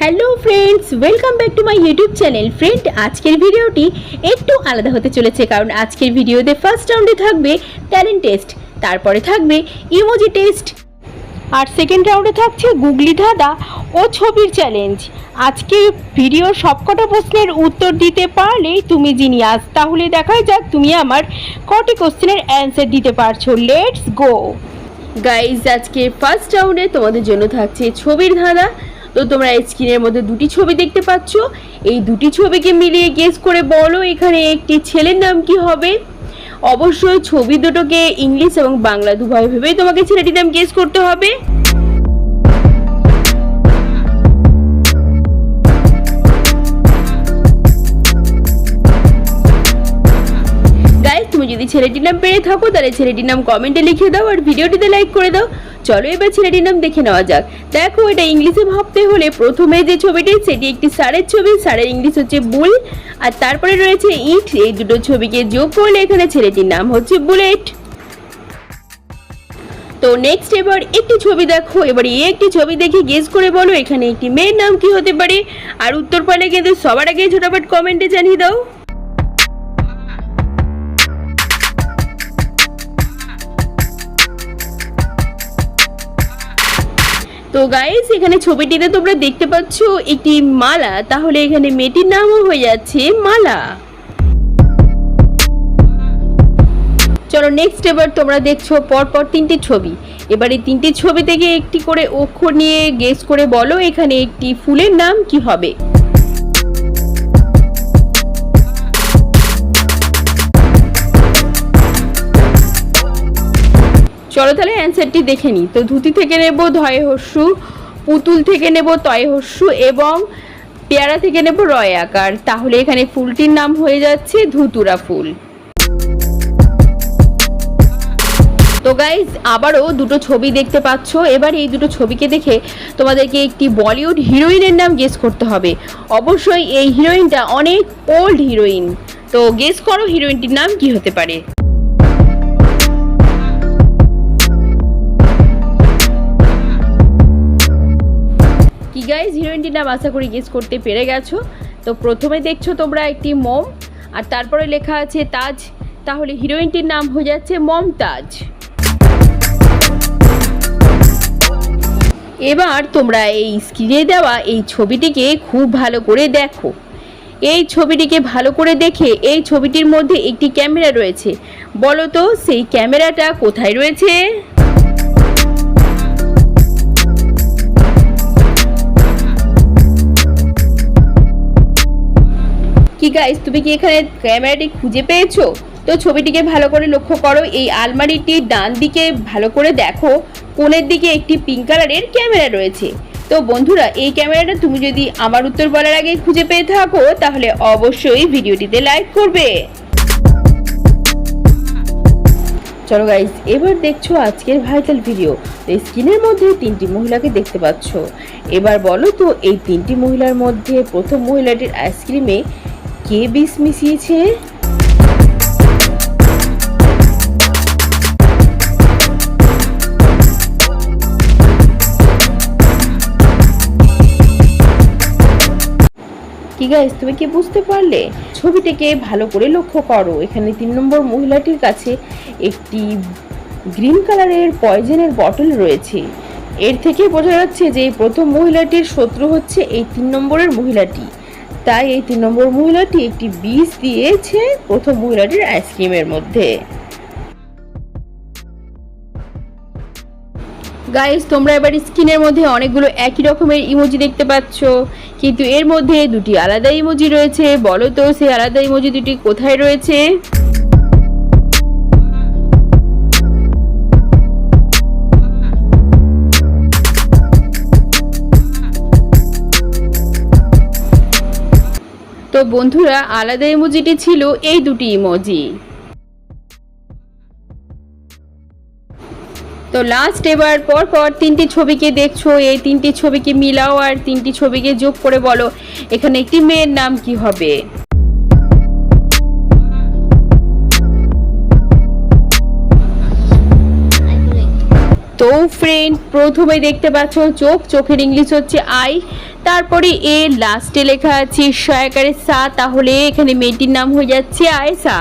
Hello friends welcome back to my YouTube channel friend আজকের ভিডিওটি একটু আলাদা হতে চলেছে, কারণ আজকের ভিডিওতে ফার্স্ট রাউন্ডে থাকবে ট্যালেন্ট টেস্ট তারপরে থাকবে ইমোজি টেস্ট আর সেকেন্ড রাউন্ডে থাকছে গুগলি ধাঁধা ও ছবির চ্যালেঞ্জ আজকের ভিডিওর সবকটা প্রশ্নের উত্তর দিতে পারলেই তুমি জিনিয়াস তাহলে দেখা যাক তুমি আমার কটি কোশ্চেনের অ্যান্সার দিতে পারছ। লেটস গো গাইজ আজকে ফার্স্ট রাউন্ডে তোমাদের জন্য থাকছে ছবির ধাঁধা তো তোমরা স্ক্রিনের মধ্যে দুটি ছবি দেখতে পাচ্ছ। এই দুটি ছবিকে মিলিয়ে গেস করে বলো এখানে একটি ছেলের নাম কি হবে। অবশ্যই ছবি দুটোকে ইংলিশ এবং বাংলা দুভাবে ভেবেই তোমাকে ছেলেটির নাম গেস করতে হবে। তুমি যদি ছেলেটির নাম পেরে থাকো, তাহলে ছেলেটির নাম কমেন্টে লিখে দাও আর ভিডিওটিতে লাইক করে দাও। চলো এবার ছেলেটির নাম দেখে নেওয়া যাক। দেখো, এটা ইংলিশে ভাবতে হলে প্রথমে যে ছবিটি, সেটি একটি সারের ছবি। সারের ইংলিশ হচ্ছে বুল। আর তারপরে রয়েছে ইট। এই দুটো ছবিকে যোগ করলে এখানে ছেলেটির নাম হচ্ছে বুলেট। তো নেক্সট এবার একটি ছবি দেখো। এবার এই একটি ছবি দেখে গেস করে বলো, এখানে একটি মেয়ের নাম কি হতে পারে? আর উত্তর পালে কিন্তু সবার আগে ঝটাপট কমেন্টে জানিয়ে দাও। তো গাইজ এখানে ছবিটিতে তোমরা দেখতে পাচ্ছ একটি মালা। তাহলে এখানে মেয়েটির নামও হয়ে যাচ্ছে মালা। চলো নেক্সট এবার তোমরা দেখছ পরপর তিনটি ছবি। এবার এই তিনটি ছবি থেকে একটি করে অক্ষর নিয়ে গেস করে বলো এখানে একটি ফুলের নাম কি হবে। চলো তাহলে অ্যান্সারটি দেখে নিই। তো ধুতি থেকে নেব ধয়ে হস্যু, পুতুল থেকে নেব তয়ে হস্যু এবং পেয়ারা থেকে নেব রয় আকার। তাহলে এখানে ফুলটির নাম হয়ে যাচ্ছে ধুতুরা ফুল। তো গাইজ আবারও দুটো ছবি দেখতে পাচ্ছ। এবার এই দুটো ছবিকে দেখে তোমাদেরকে একটি বলিউড হিরোইনের নাম গেস করতে হবে। অবশ্যই এই হিরোইনটা অনেক ওল্ড হিরোইন। তো গেস করো হিরোইনটির নাম কি হতে পারে। কি গাইজ হিরোইনটির নাম আশা করি গেস করতে পেরে গেছো। তো প্রথমে দেখছ তোমরা একটি মম, আর তারপরে লেখা আছে তাজ। তাহলে হিরোইনটির নাম হয়ে যাচ্ছে মমতাজ এবার তোমরা এই স্ক্রিনে দেওয়া এই ছবিটিকে খুব ভালো করে দেখো। এই ছবিটিকে ভালো করে দেখে এই ছবিটির মধ্যে একটি ক্যামেরা রয়েছে। বলো তো সেই ক্যামেরাটা কোথায় রয়েছে? কি গাইস তুমি কি এখানে ক্যামেরাটি খুঁজে পেয়েছ? তো ছবিটিকে ভালো করে লক্ষ্য করো, এই আলমারিটির ডান দিকে ভালো করে দেখো, কোণের দিকে একটি পিঙ্ক কালারের ক্যামেরা রয়েছে। তো বন্ধুরা, এই ক্যামেরাটা তুমি যদি আমার উত্তর বলার আগে খুঁজে পেয়ে থাকো, তাহলে অবশ্যই ভিডিওটিতে লাইক করবে। চলো গাইজ এবার দেখছ আজকের ভাইটাল ভিডিও এই স্ক্রিনের মধ্যে তিনটি মহিলাকে দেখতে পাচ্ছ। এবার বলো তো, এই তিনটি মহিলার মধ্যে প্রথম মহিলাটির আইসক্রিমে কে বিষ মিশিয়েছে? কি গাইস তুমি কি বুঝতে পারলে? ছবিটিকে ভালো করে লক্ষ্য করো। এখানে তিন নম্বর মহিলাটির কাছে একটি গ্রিন কালারের পয়জনের বটল রয়েছে। এর থেকে বোঝা যাচ্ছে যে প্রথম মহিলাটির শত্রু হচ্ছে এই তিন নম্বরের মহিলাটি। তাই এই তিন নম্বর মহিলাটি একটি বিষ দিয়েছে প্রথম মহিলাটির আইসক্রিমের মধ্যে। গাইস তোমরা এবার স্ক্রিনের মধ্যে অনেকগুলো একই রকমের ইমোজি দেখতে পাচ্ছ। কিন্তু এর মধ্যে দুটি আলাদা ইমোজি রয়েছে। বলো তো সেই আলাদা ইমোজি দুটি কোথায় রয়েছে? তো বন্ধুরা আলাদা ইমোজিটি ছিল এই দুটি ইমোজি তো লাস্ট এবার পর পর তিনটি ছবিকে দেখছ, এই তিনটি ছবিকে মিলাও আর তিনটি ছবিকে যোগ করে বলো, এখানে একটি মেয়ের নাম কি হবে? তো ফ্রেন্ড প্রথমে দেখতে পাচ্ছ, চোখ, চোখের ইংলিশ হচ্ছে আই তারপরে এ লাস্টে লেখা আছে সয়াকারে সা তাহলে এখানে মেয়েটির নাম হয়ে যাচ্ছে আয়েশা।